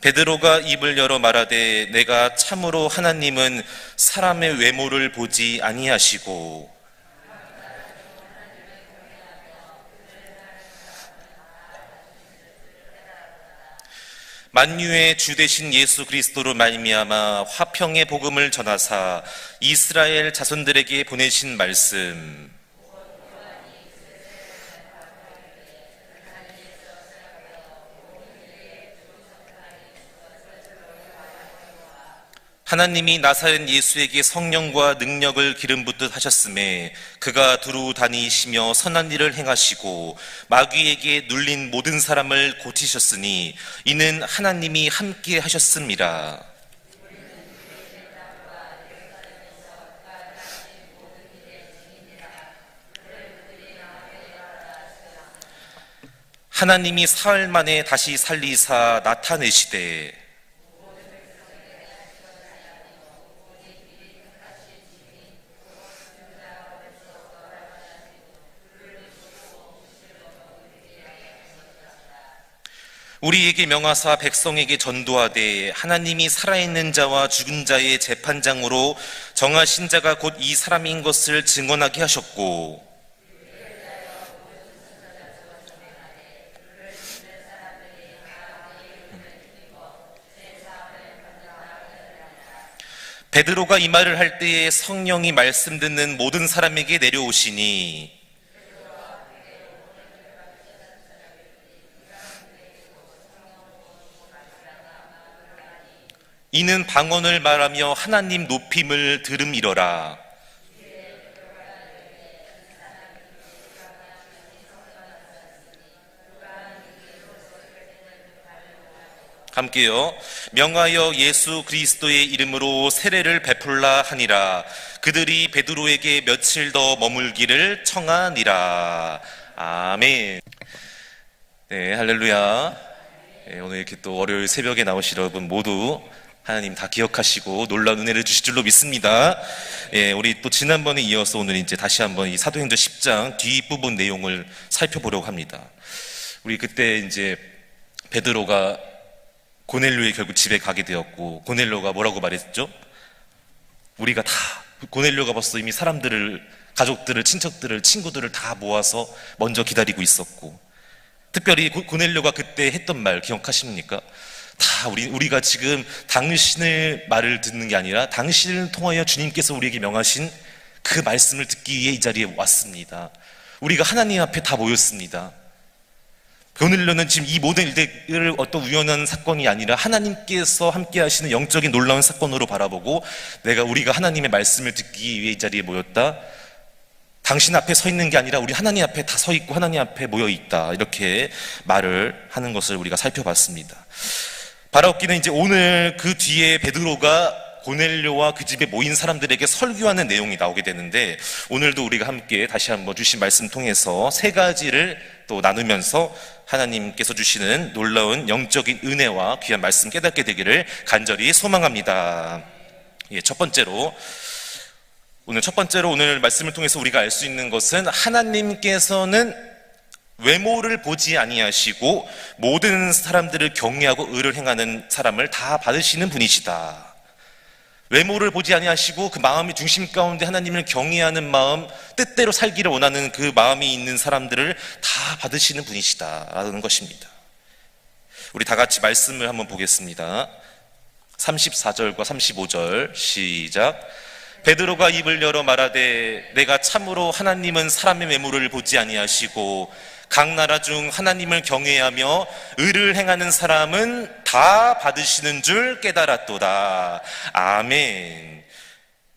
베드로가 입을 열어 말하되 내가 참으로 하나님은 사람의 외모를 보지 아니하시고 만유의 주 되신 예수 그리스도로 말미암아 화평의 복음을 전하사 이스라엘 자손들에게 보내신 말씀 하나님이 나사렛 예수에게 성령과 능력을 기름 붓듯 하셨음에 그가 두루 다니시며 선한 일을 행하시고 마귀에게 눌린 모든 사람을 고치셨으니 이는 하나님이 함께 하셨습니다. 하나님이 사흘 만에 다시 살리사 나타내시되 우리에게 명하사 백성에게 전도하되 하나님이 살아있는 자와 죽은 자의 재판장으로 정하신 자가 곧 이 사람인 것을 증언하게 하셨고 베드로가 이 말을 할 때에 성령이 말씀 듣는 모든 사람에게 내려오시니 이는 방언을 말하며 하나님 높임을 들음이러라. 함께요. 명하여 예수 그리스도의 이름으로 세례를 베풀라 하니라. 그들이 베드로에게 며칠 더 머물기를 청하니라. 아멘. 네, 할렐루야. 네, 오늘 이렇게 또 월요일 새벽에 나오신 여러분 모두 하나님 다 기억하시고 놀라운 은혜를 주실 줄로 믿습니다. 예, 우리 또 지난번에 이어서 오늘 이제 다시 한번 이 사도행전 10장 뒷부분 내용을 살펴보려고 합니다. 우리 그때 이제 베드로가 고넬료의 결국 집에 가게 되었고 고넬료가 뭐라고 말했죠? 우리가 다 고넬료가 벌써 이미 사람들을 가족들을 친척들을 친구들을 다 모아서 먼저 기다리고 있었고 특별히 고- 고넬료가 그때 했던 말 기억하십니까? 다 우리 우리가 지금 당신의 말을 듣는 게 아니라 당신을 통하여 주님께서 우리에게 명하신 그 말씀을 듣기 위해 이 자리에 왔습니다. 우리가 하나님 앞에 다 모였습니다. 고넬료는 지금 이 모든 일들을 어떤 우연한 사건이 아니라 하나님께서 함께 하시는 영적인 놀라운 사건으로 바라보고 내가 우리가 하나님의 말씀을 듣기 위해 이 자리에 모였다. 당신 앞에 서 있는 게 아니라 우리 하나님 앞에 다 서 있고 하나님 앞에 모여 있다. 이렇게 말을 하는 것을 우리가 살펴봤습니다. 바라옵기는 이제 오늘 그 뒤에 베드로가 고넬료와 그 집에 모인 사람들에게 설교하는 내용이 나오게 되는데 오늘도 우리가 함께 다시 한번 주신 말씀 통해서 세 가지를 또 나누면서 하나님께서 주시는 놀라운 영적인 은혜와 귀한 말씀 깨닫게 되기를 간절히 소망합니다. 예, 첫 번째로 오늘 첫 번째로 오늘 말씀을 통해서 우리가 알 수 있는 것은 하나님께서는 외모를 보지 아니하시고 모든 사람들을 경외하고 의를 행하는 사람을 다 받으시는 분이시다. 외모를 보지 아니하시고 그 마음의 중심 가운데 하나님을 경외하는 마음, 뜻대로 살기를 원하는 그 마음이 있는 사람들을 다 받으시는 분이시다라는 것입니다. 우리 다 같이 말씀을 한번 보겠습니다. 34절과 35절 시작. 베드로가 입을 열어 말하되 내가 참으로 하나님은 사람의 외모를 보지 아니하시고 각 나라 중 하나님을 경외하며 의를 행하는 사람은 다 받으시는 줄 깨달았도다. 아멘.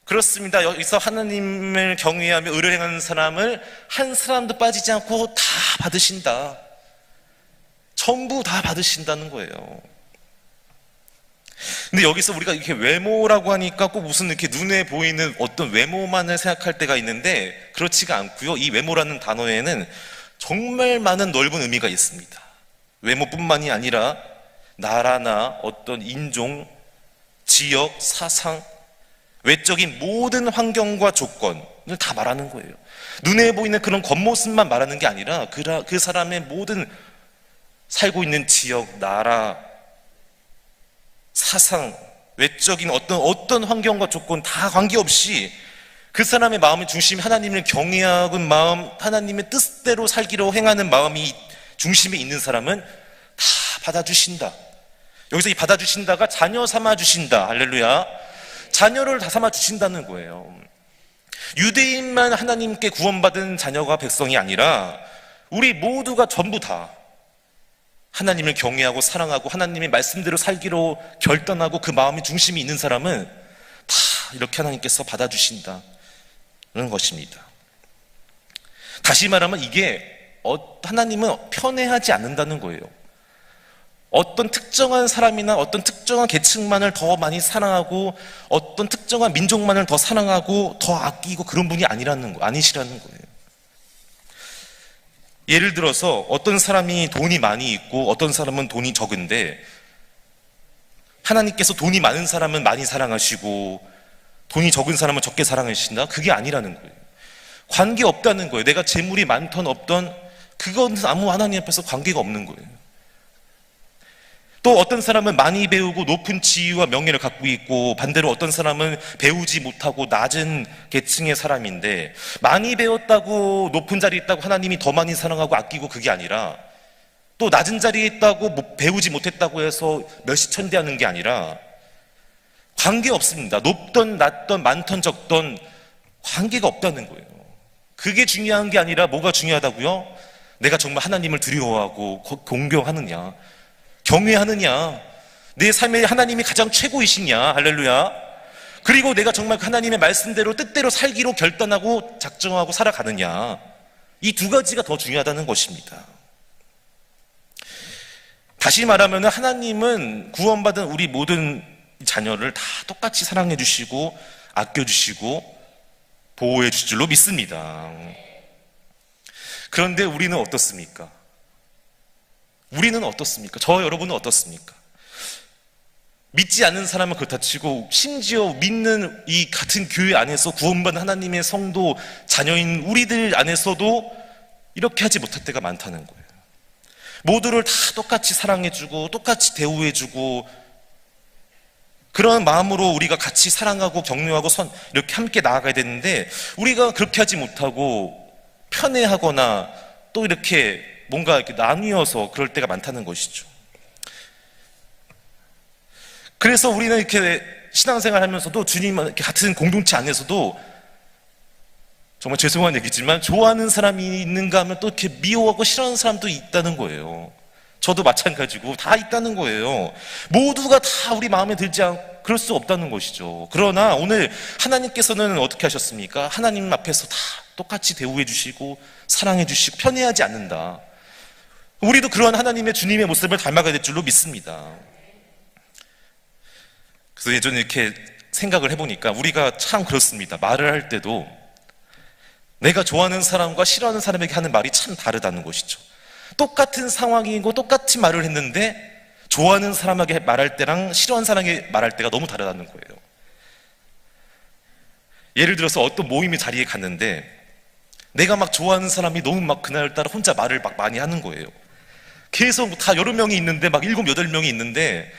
그렇습니다. 여기서 하나님을 경외하며 의를 행하는 사람을 한 사람도 빠지지 않고 다 받으신다. 전부 다 받으신다는 거예요. 근데 여기서 우리가 이렇게 외모라고 하니까 꼭 무슨 이렇게 눈에 보이는 어떤 외모만을 생각할 때가 있는데 그렇지가 않고요. 이 외모라는 단어에는 정말 많은 넓은 의미가 있습니다. 외모뿐만이 아니라 나라나 어떤 인종, 지역, 사상, 외적인 모든 환경과 조건을 다 말하는 거예요. 눈에 보이는 그런 겉모습만 말하는 게 아니라 그, 사람의 모든 살고 있는 지역, 나라, 사상, 외적인 어떤 어떤 환경과 조건 다 관계없이 그 사람의 마음의 중심이 하나님을 경외하는 마음, 하나님의 뜻대로 살기로 행하는 마음이 중심에 있는 사람은 다 받아주신다. 여기서 이 받아주신다가 자녀 삼아 주신다. 할렐루야. 자녀를 다 삼아 주신다는 거예요. 유대인만 하나님께 구원받은 자녀가 백성이 아니라 우리 모두가 전부 다 하나님을 경외하고 사랑하고 하나님의 말씀대로 살기로 결단하고 그 마음의 중심이 있는 사람은 다 이렇게 하나님께서 받아주신다는 것입니다. 다시 말하면 이게 어- 하나님은 편애하지 않는다는 거예요. 어떤 특정한 사람이나 어떤 특정한 계층만을 더 많이 사랑하고 어떤 특정한 민족만을 더 사랑하고 더 아끼고 그런 분이 아니라는 거 아니시라는 거예요. 예를 들어서 어떤 사람이 돈이 많이 있고 어떤 사람은 돈이 적은데 하나님께서 돈이 많은 사람은 많이 사랑하시고 돈이 적은 사람은 적게 사랑하신다? 그게 아니라는 거예요. 관계 없다는 거예요. 내가 재물이 많던 없던 그건 아무 하나님 앞에서 관계가 없는 거예요. 또 어떤 사람은 많이 배우고 높은 지위와 명예를 갖고 있고 반대로 어떤 사람은 배우지 못하고 낮은 계층의 사람인데 많이 배웠다고 높은 자리에 있다고 하나님이 더 많이 사랑하고 아끼고 그게 아니라 또 낮은 자리에 있다고 뭐 배우지 못했다고 해서 멸시천대하는 게 아니라 관계 없습니다. 높던 낮던 많던 적던 관계가 없다는 거예요. 그게 중요한 게 아니라 뭐가 중요하다고요? 내가 정말 하나님을 두려워하고 거- 공경하느냐, 경외하느냐, 내 삶에 하나님이 가장 최고이시냐, 할렐루야. 그리고 내가 정말 그 하나님의 말씀대로 뜻대로 살기로 결단하고 작정하고 살아가느냐. 이 두 가지가 더 중요하다는 것입니다. 다시 말하면 하나님은 구원받은 우리 모든 자녀를 다 똑같이 사랑해 주시고 아껴 주시고 보호해 주실 줄로 믿습니다. 그런데 우리는 어떻습니까? 우리는 어떻습니까? 저 여러분은 어떻습니까? 믿지 않는 사람은 그렇다 치고 심지어 믿는 이 같은 교회 안에서 구원받은 하나님의 성도 자녀인 우리들 안에서도 이렇게 하지 못할 때가 많다는 거예요. 모두를 다 똑같이 사랑해주고 똑같이 대우해주고 그런 마음으로 우리가 같이 사랑하고 격려하고 선 이렇게 함께 나아가야 되는데 우리가 그렇게 하지 못하고 편애하거나 또 이렇게 뭔가 이렇게 나뉘어서 그럴 때가 많다는 것이죠. 그래서 우리는 이렇게 신앙생활 하면서도 주님 같은 공동체 안에서도 정말 죄송한 얘기지만 좋아하는 사람이 있는가 하면 또 이렇게 미워하고 싫어하는 사람도 있다는 거예요. 저도 마찬가지고 다 있다는 거예요. 모두가 다 우리 마음에 들지 않, 그럴 수 없다는 것이죠. 그러나 오늘 하나님께서는 어떻게 하셨습니까? 하나님 앞에서 다 똑같이 대우해 주시고 사랑해 주시고 편애하지 않는다. 우리도 그러한 하나님의 주님의 모습을 닮아가야 될 줄로 믿습니다. 그래서 예전에 이렇게 생각을 해보니까 우리가 참 그렇습니다. 말을 할 때도 내가 좋아하는 사람과 싫어하는 사람에게 하는 말이 참 다르다는 것이죠. 똑같은 상황이고 똑같은 말을 했는데 좋아하는 사람에게 말할 때랑 싫어하는 사람에게 말할 때가 너무 다르다는 거예요. 예를 들어서 어떤 모임의 자리에 갔는데 내가 막 좋아하는 사람이 너무 막 그날따라 혼자 말을 막 많이 하는 거예요. 계속 다 여러 명이 있는데 막 일곱 여덟 명이 있는데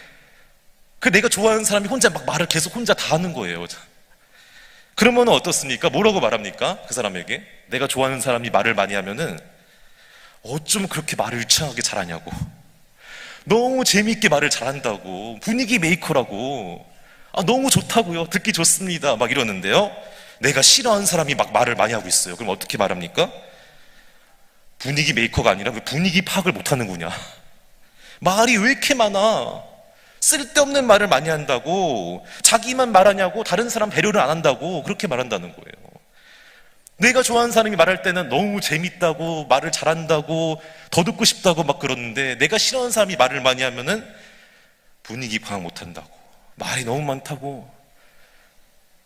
그 내가 좋아하는 사람이 혼자 막 말을 계속 혼자 다 하는 거예요. 그러면 어떻습니까? 뭐라고 말합니까? 그 사람에게 내가 좋아하는 사람이 말을 많이 하면은 어쩜 그렇게 말을 유창하게 잘하냐고. 너무 재미있게 말을 잘한다고. 분위기 메이커라고. 아 너무 좋다고요. 듣기 좋습니다. 막 이러는데요. 내가 싫어하는 사람이 막 말을 많이 하고 있어요. 그럼 어떻게 말합니까? 분위기 메이커가 아니라 왜 분위기 파악을 못 하는구냐. 말이 왜 이렇게 많아? 쓸데없는 말을 많이 한다고. 자기만 말하냐고 다른 사람 배려를 안 한다고 그렇게 말한다는 거예요 내가 좋아하는 사람이 말할 때는 너무 재밌다고 말을 잘한다고 더 듣고 싶다고 막 그러는데 내가 싫어하는 사람이 말을 많이 하면은 분위기 파악 못한다고 말이 너무 많다고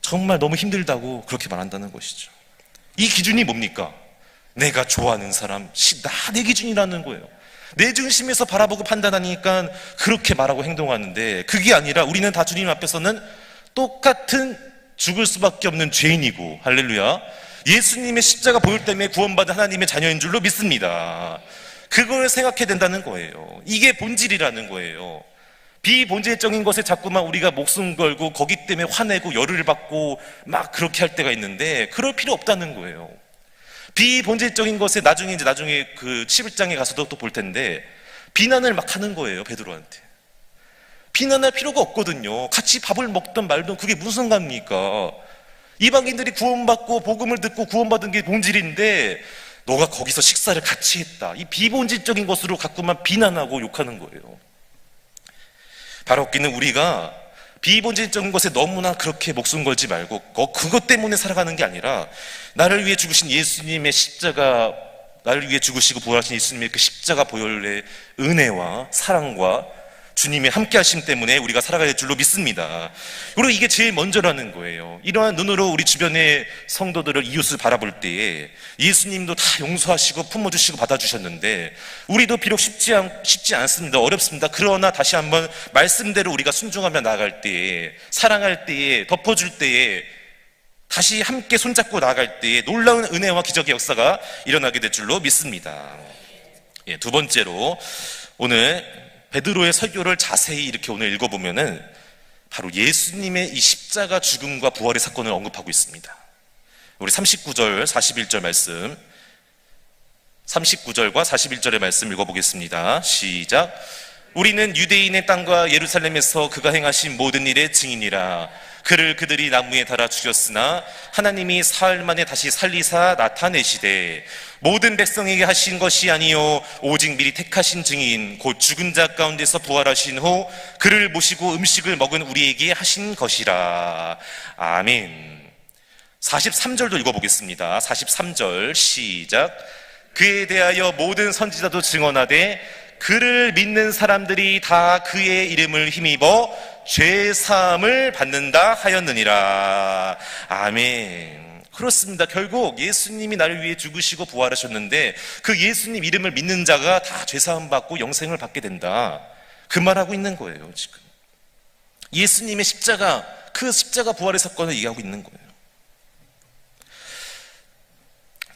정말 너무 힘들다고 그렇게 말한다는 것이죠. 이 기준이 뭡니까? 내가 좋아하는 사람, 나 내 기준이라는 거예요. 내 중심에서 바라보고 판단하니까 그렇게 말하고 행동하는데 그게 아니라 우리는 다 주님 앞에서는 똑같은 죽을 수밖에 없는 죄인이고 할렐루야. 예수님의 십자가 보혈 때문에 구원받은 하나님의 자녀인 줄로 믿습니다. 그걸 생각해야 된다는 거예요. 이게 본질이라는 거예요. 비본질적인 것에 자꾸만 우리가 목숨 걸고 거기 때문에 화내고 열을 받고 막 그렇게 할 때가 있는데 그럴 필요 없다는 거예요. 비본질적인 것에 나중에 이제 나중에 그 11장에 가서도 또 볼 텐데 비난을 막 하는 거예요, 베드로한테. 비난할 필요가 없거든요. 같이 밥을 먹던 말던 그게 무슨 상관입니까? 이방인들이 구원받고 복음을 듣고 구원받은 게 본질인데 너가 거기서 식사를 같이 했다. 이 비본질적인 것으로 가끔만 비난하고 욕하는 거예요. 바로 웃기는 우리가 비본질적인 것에 너무나 그렇게 목숨 걸지 말고 어, 그것 때문에 살아가는 게 아니라 나를 위해 죽으신 예수님의 십자가 나를 위해 죽으시고 부활하신 예수님의 그 십자가 보혈의 은혜와 사랑과 주님의 함께 하심 때문에 우리가 될 줄로 믿습니다. 그리고 이게 제일 먼저라는 거예요. 이러한 눈으로 우리 주변의 성도들을 이웃을 바라볼 때에 예수님도 다 용서하시고 품어주시고 받아주셨는데 우리도 비록 쉽지, 않, 쉽지 않습니다. 어렵습니다. 그러나 다시 한번 말씀대로 우리가 순종하며 나아갈 때에 사랑할 때에 덮어줄 때에 다시 함께 손잡고 나아갈 때에 놀라운 은혜와 기적의 역사가 일어나게 될 줄로 믿습니다. 예, 두 번째로 오늘 베드로의 설교를 자세히 이렇게 오늘 읽어보면은 바로 예수님의 이 십자가 죽음과 부활의 사건을 언급하고 있습니다. 우리 39절, 41절 말씀, 39절과 41절의 말씀 읽어보겠습니다. 시작. 우리는 유대인의 땅과 예루살렘에서 그가 행하신 모든 일의 증인이라. 그를 그들이 나무에 달아 죽였으나 하나님이 사흘 만에 다시 살리사 나타내시되 모든 백성에게 하신 것이 아니요 오직 미리 택하신 증인 곧 죽은 자 가운데서 부활하신 후 그를 모시고 음식을 먹은 우리에게 하신 것이라. 아멘. 43절도 읽어보겠습니다. 43절 시작. 그에 대하여 모든 선지자도 증언하되 그를 믿는 사람들이 다 그의 이름을 힘입어 죄 사함을 받는다 하였느니라 아멘 그렇습니다. 결국 예수님이 나를 위해 죽으시고 부활하셨는데 그 예수님 이름을 믿는 자가 다 죄 사함 받고 영생을 받게 된다. 그 말하고 있는 거예요, 지금. 예수님의 십자가, 그 십자가 부활의 사건을 얘기하고 있는 거예요.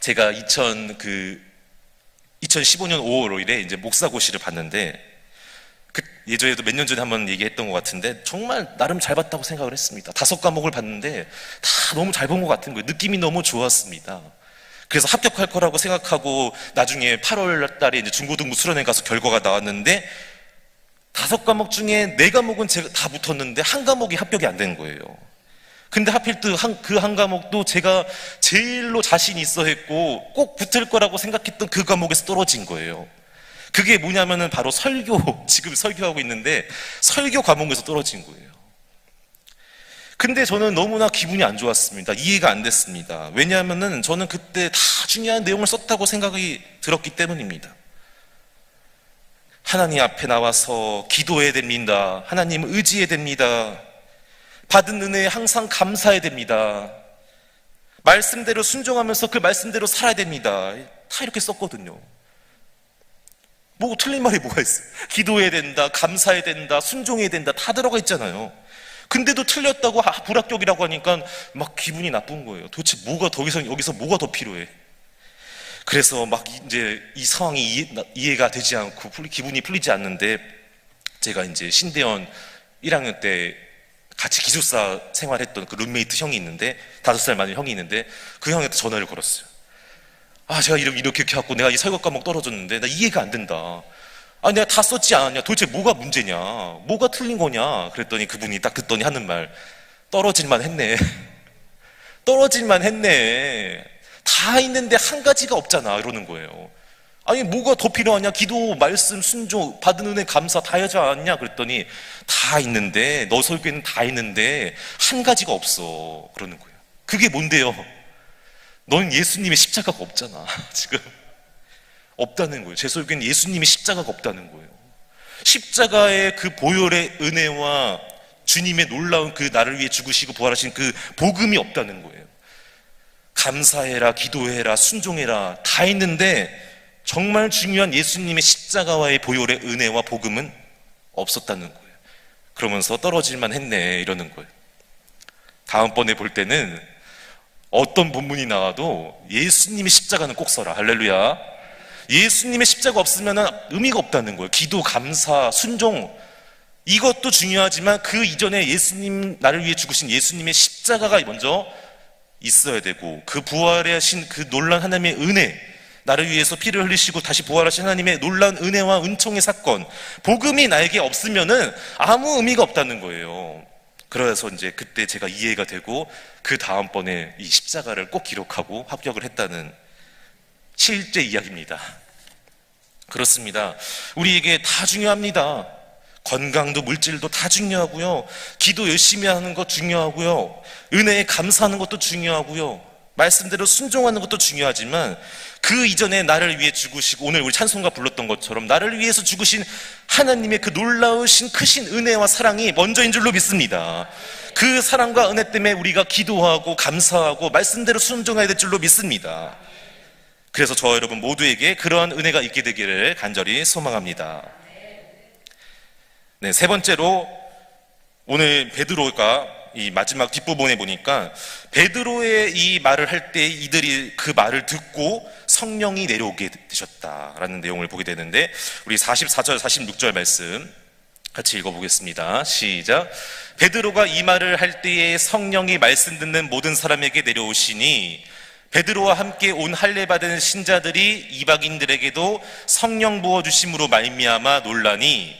제가 2000, 그, 2015년 5월 5일에 이제 목사고시를 봤는데 그 예전에도 몇 년 전에 한번 얘기했던 것 같은데 정말 나름 잘 봤다고 생각을 했습니다. 다섯 과목을 봤는데 다 너무 잘 본 것 같은 거예요. 느낌이 너무 좋았습니다. 그래서 합격할 거라고 생각하고 나중에 8월 달에 이제 중고등부 수련회 가서 결과가 나왔는데 다섯 과목 중에 네 과목은 제가 다 붙었는데 한 과목이 합격이 안 된 거예요. 근데 하필 그한 그 한 과목도 제가 제일로 자신 있어 했고 꼭 붙을 거라고 생각했던 그 과목에서 떨어진 거예요. 그게 뭐냐면은 바로 설교, 지금 설교하고 있는데 설교 과목에서 떨어진 거예요. 근데 저는 너무나 기분이 안 좋았습니다. 이해가 안 됐습니다. 왜냐하면은 저는 그때 다 중요한 내용을 썼다고 생각이 들었기 때문입니다. 하나님 앞에 나와서 기도해야 됩니다. 하나님 의지해야 됩니다. 받은 은혜에 항상 감사해야 됩니다. 말씀대로 순종하면서 그 말씀대로 살아야 됩니다. 다 이렇게 썼거든요. 뭐 틀린 말이 뭐가 있어? 기도해야 된다, 감사해야 된다, 순종해야 된다, 다 들어가 있잖아요. 근데도 틀렸다고 불합격이라고 하니까 막 기분이 나쁜 거예요. 도대체 뭐가 더 이상 여기서 뭐가 더 필요해? 그래서 막 이제 이 상황이 이해, 가 되지 않고 기분이 풀리지 않는데 제가 이제 신대원 1학년 때 같이 기숙사 생활했던 그 룸메이트 형이 있는데 다섯 살 많은 형이 있는데 그 형한테 전화를 걸었어요. 아, 제가 이렇게 이렇게 갖고 내가 이 설교 과목 떨어졌는데 나 이해가 안 된다. 아, 내가 다 썼지 않았냐? 도대체 뭐가 문제냐? 뭐가 틀린 거냐? 그랬더니 그분이 딱 듣더니 하는 말, 떨어질만 했네. 떨어질만 했네. 다 있는데 한 가지가 없잖아. 이러는 거예요. 아니, 뭐가 더 필요하냐? 기도, 말씀, 순종, 받은 은혜, 감사 다 하지 않냐? 그랬더니 다 있는데, 너 설교에는 다 있는데, 한 가지가 없어. 그러는 거예요. 그게 뭔데요? 넌 예수님의 십자가가 없잖아. 지금. 없다는 거예요. 제 설교는 예수님의 십자가가 없다는 거예요. 십자가의 그 보혈의 은혜와 주님의 놀라운 그 나를 위해 죽으시고 부활하신 그 복음이 없다는 거예요. 감사해라, 기도해라, 순종해라 다 있는데 정말 중요한 예수님의 십자가와의 보혈의 은혜와 복음은 없었다는 거예요. 그러면서 떨어질만 했네 이러는 거예요. 다음번에 볼 때는 어떤 본문이 나와도 예수님의 십자가는 꼭 써라. 할렐루야. 예수님의 십자가 없으면 의미가 없다는 거예요. 기도, 감사, 순종 이것도 중요하지만 그 이전에 예수님, 나를 위해 죽으신 예수님의 십자가가 먼저 있어야 되고 그 부활하신 그 놀란 하나님의 은혜, 나를 위해서 피를 흘리시고 다시 부활하신 하나님의 놀라운 은혜와 은총의 사건, 복음이 나에게 없으면은 아무 의미가 없다는 거예요. 그래서 이제 그때 제가 이해가 되고 그 다음번에 이 십자가를 꼭 기록하고 합격을 했다는 실제 이야기입니다. 그렇습니다. 우리에게 다 중요합니다. 건강도 물질도 다 중요하고요. 기도 열심히 하는 것 중요하고요. 은혜에 감사하는 것도 중요하고요. 말씀대로 순종하는 것도 중요하지만 그 이전에 나를 위해 죽으시고 오늘 우리 찬송가 불렀던 것처럼 나를 위해서 죽으신 하나님의 그 놀라우신 크신 은혜와 사랑이 먼저인 줄로 믿습니다. 그 사랑과 은혜 때문에 우리가 기도하고 감사하고 말씀대로 순종해야 될 줄로 믿습니다. 그래서 저 여러분 모두에게 그러한 은혜가 있게 되기를 간절히 소망합니다. 네, 세 번째로 오늘 베드로가 이 마지막 뒷부분에 보니까 베드로의 이 말을 할 때 이들이 그 말을 듣고 성령이 내려오게 되셨다라는 내용을 보게 되는데 우리 44절 46절 말씀 같이 읽어보겠습니다. 시작. 베드로가 이 말을 할 때에 성령이 말씀 듣는 모든 사람에게 내려오시니 베드로와 함께 온 할례 받은 신자들이 이방인들에게도 성령 부어 주심으로 말미암아 논라니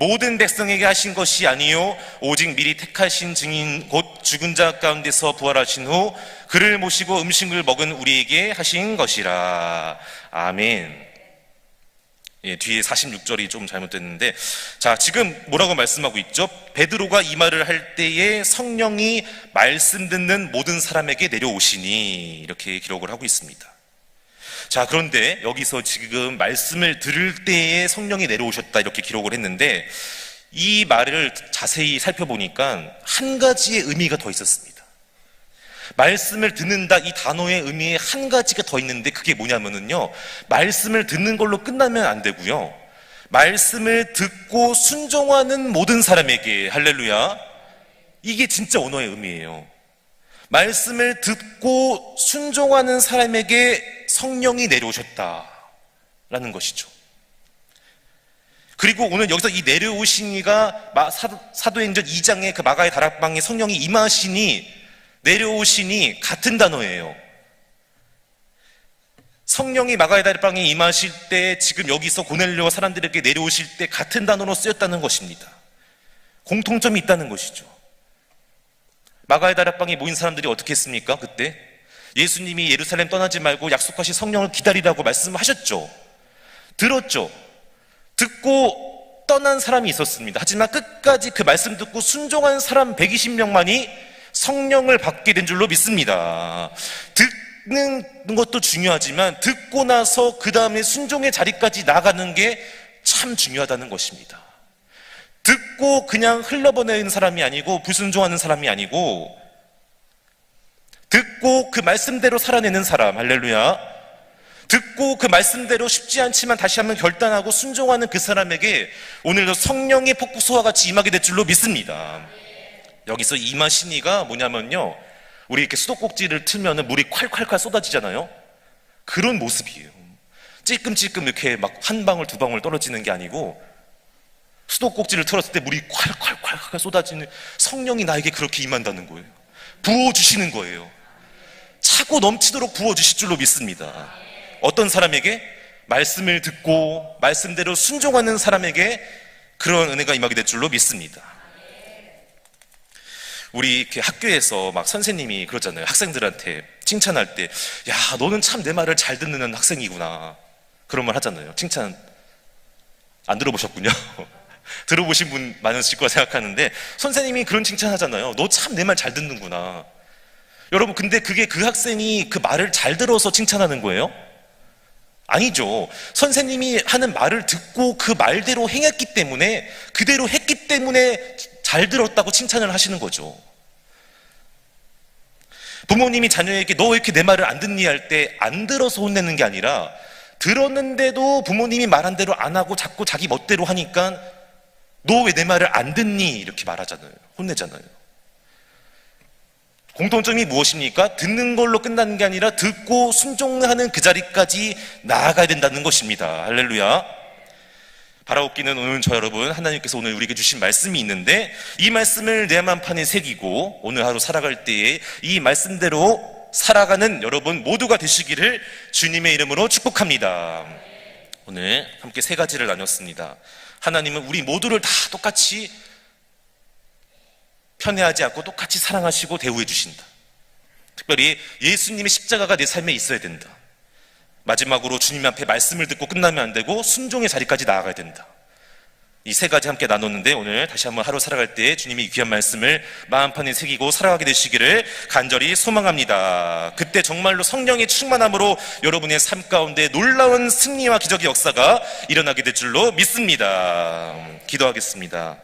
모든 백성에게 하신 것이 아니요 오직 미리 택하신 증인 곧 죽은 자 가운데서 부활하신 후 그를 모시고 음식을 먹은 우리에게 하신 것이라 아멘. 예, 뒤에 46절이 좀 잘못됐는데 자 지금 뭐라고 말씀하고 있죠? 베드로가 이 말을 할 때에 성령이 말씀 듣는 모든 사람에게 내려오시니 이렇게 기록을 하고 있습니다. 자, 그런데 여기서 지금 말씀을 들을 때에 성령이 내려오셨다 이렇게 기록을 했는데 이 말을 자세히 살펴보니까 한 가지의 의미가 더 있었습니다. 말씀을 듣는다 이 단어의 의미에 한 가지가 더 있는데 그게 뭐냐면은요. 말씀을 듣는 걸로 끝나면 안 되고요. 말씀을 듣고 순종하는 모든 사람에게 할렐루야. 이게 진짜 언어의 의미예요. 말씀을 듣고 순종하는 사람에게 성령이 내려오셨다라는 것이죠. 그리고 오늘 여기서 이 내려오시니가 사도행전 2장의 그 마가의 다락방에 성령이 임하시니 내려오시니 같은 단어예요. 성령이 마가의 다락방에 임하실 때 지금 여기서 고넬료와 사람들에게 내려오실 때 같은 단어로 쓰였다는 것입니다. 공통점이 있다는 것이죠. 마가의 다락방에 모인 사람들이 어떻게 했습니까? 그때 예수님이 예루살렘 떠나지 말고 약속하신 성령을 기다리라고 말씀하셨죠. 들었죠. 듣고 떠난 사람이 있었습니다. 하지만 끝까지 그 말씀 듣고 순종한 사람 120명만이 성령을 받게 된 줄로 믿습니다. 듣는 것도 중요하지만 듣고 나서 그 다음에 순종의 자리까지 나가는 게 참 중요하다는 것입니다. 듣고 그냥 흘러보내는 사람이 아니고 불순종하는 사람이 아니고 듣고 그 말씀대로 살아내는 사람, 할렐루야. 듣고 그 말씀대로 쉽지 않지만 다시 한번 결단하고 순종하는 그 사람에게 오늘도 성령의 폭포수와 같이 임하게 될 줄로 믿습니다. 여기서 임하시니가 뭐냐면요. 우리 이렇게 수도꼭지를 틀면 물이 콸콸콸 쏟아지잖아요. 그런 모습이에요. 찔끔찔끔 이렇게 막 한 방울 두 방울 떨어지는 게 아니고 수도꼭지를 틀었을 때 물이 콸콸콸 쏟아지는 성령이 나에게 그렇게 임한다는 거예요. 부어주시는 거예요. 차고 넘치도록 부어주실 줄로 믿습니다. 어떤 사람에게? 말씀을 듣고 말씀대로 순종하는 사람에게 그런 은혜가 임하게 될 줄로 믿습니다. 우리 이렇게 학교에서 막 선생님이 그러잖아요. 학생들한테 칭찬할 때, 야, 너는 참 내 말을 잘 듣는 학생이구나. 그런 말 하잖아요. 칭찬 안 들어보셨군요. 들어보신 분 많으실 거라 생각하는데 선생님이 그런 칭찬 하잖아요. 너 참 내 말 잘 듣는구나. 여러분, 근데 그게 그 학생이 그 말을 잘 들어서 칭찬하는 거예요? 아니죠. 선생님이 하는 말을 듣고 그 말대로 행했기 때문에, 그대로 했기 때문에 잘 들었다고 칭찬을 하시는 거죠. 부모님이 자녀에게 너 왜 이렇게 내 말을 안 듣니 할 때 안 들어서 혼내는 게 아니라 들었는데도 부모님이 말한 대로 안 하고 자꾸 자기 멋대로 하니까 너 왜 내 말을 안 듣니? 이렇게 말하잖아요. 혼내잖아요. 공통점이 무엇입니까? 듣는 걸로 끝나는 게 아니라 듣고 순종하는 그 자리까지 나아가야 된다는 것입니다. 할렐루야. 바라옵기는 오늘 저 여러분 하나님께서 오늘 우리에게 주신 말씀이 있는데 이 말씀을 내 마음판에 새기고 오늘 하루 살아갈 때에 이 말씀대로 살아가는 여러분 모두가 되시기를 주님의 이름으로 축복합니다. 오늘 함께 세 가지를 나눴습니다. 하나님은 우리 모두를 다 똑같이 편애하지 않고 똑같이 사랑하시고 대우해 주신다. 특별히 예수님의 십자가가 내 삶에 있어야 된다. 마지막으로 주님 앞에 말씀을 듣고 끝나면 안 되고 순종의 자리까지 나아가야 된다. 이 세 가지 함께 나눴는데 오늘 다시 한번 하루 살아갈 때 주님이 이 귀한 말씀을 마음판에 새기고 살아가게 되시기를 간절히 소망합니다. 그때 정말로 성령의 충만함으로 여러분의 삶 가운데 놀라운 승리와 기적의 역사가 일어나게 될 줄로 믿습니다. 기도하겠습니다.